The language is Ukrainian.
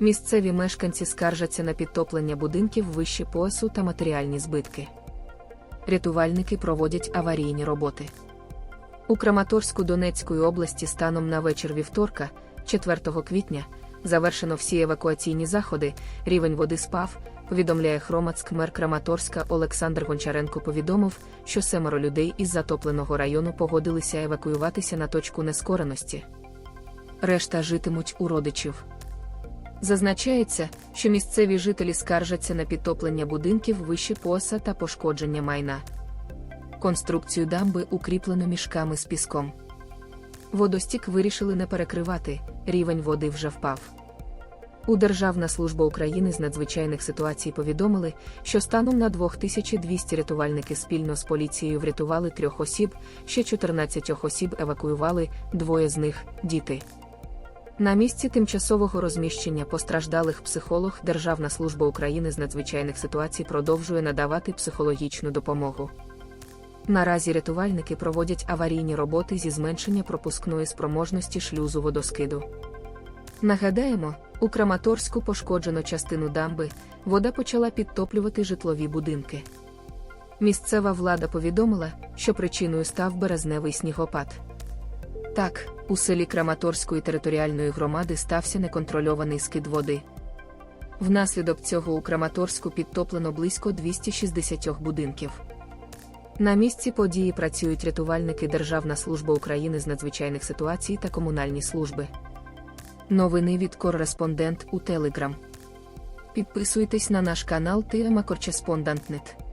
Місцеві мешканці скаржаться на підтоплення будинків вище поясу та матеріальні збитки. Рятувальники проводять аварійні роботи. У Краматорську Донецької області станом на вечір вівторка, 4 квітня, завершено всі евакуаційні заходи, рівень води спав, повідомляє Хромацьк мер Краматорська Олександр Гончаренко повідомив, що семеро людей із затопленого району погодилися евакуюватися на точку нескореності. Решта житимуть у родичів. Зазначається, що місцеві жителі скаржаться на підтоплення будинків вище пояса та пошкодження майна. Конструкцію дамби укріплено мішками з піском. Водостік вирішили не перекривати, рівень води вже впав. У Державна служба України з надзвичайних ситуацій повідомили, що станом на 2200 рятувальники спільно з поліцією врятували трьох осіб, ще 14 осіб евакуювали, двоє з них діти. На місці тимчасового розміщення постраждалих психолог Державна служба України з надзвичайних ситуацій продовжує надавати психологічну допомогу. Наразі рятувальники проводять аварійні роботи зі зменшення пропускної спроможності шлюзу водоскиду. Нагадаємо, у Краматорську пошкоджено частину дамби, вода почала підтоплювати житлові будинки. Місцева влада повідомила, що причиною став березневий снігопад. Так, у селі Краматорської територіальної громади стався неконтрольований скид води. Внаслідок цього у Краматорську підтоплено близько 260 будинків. На місці події працюють рятувальники Державна служба України з надзвичайних ситуацій та комунальні служби. Новини від кореспондент у Телеграм. Підписуйтесь на наш канал Тема Кореспондент.нет.